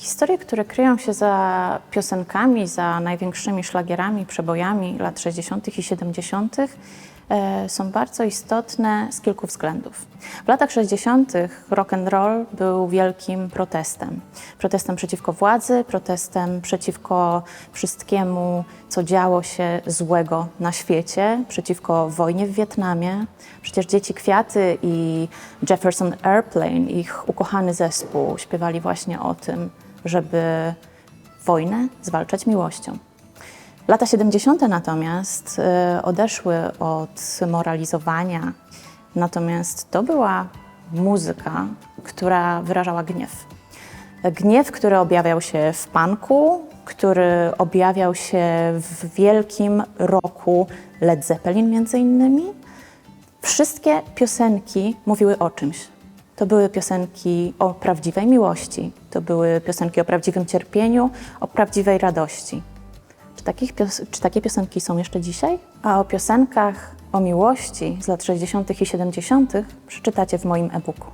Historie, które kryją się za piosenkami, za największymi szlagierami, przebojami lat 60. i 70., e, są bardzo istotne z kilku względów. W latach 60. rock and roll był wielkim protestem. Protestem przeciwko władzy, protestem przeciwko wszystkiemu, co działo się złego na świecie, przeciwko wojnie w Wietnamie. Przecież Dzieci Kwiaty i Jefferson Airplane, ich ukochany zespół, śpiewali właśnie o tym, żeby wojnę zwalczać miłością. Lata 70. natomiast y, odeszły od moralizowania, natomiast to była muzyka, która wyrażała gniew. Gniew, który objawiał się w punku, który objawiał się w wielkim roku Led Zeppelin między innymi. Wszystkie piosenki mówiły o czymś. To były piosenki o prawdziwej miłości, to były piosenki o prawdziwym cierpieniu, o prawdziwej radości. Czy, takich czy takie piosenki są jeszcze dzisiaj? A o piosenkach o miłości z lat 60. i 70. przeczytacie w moim e-booku.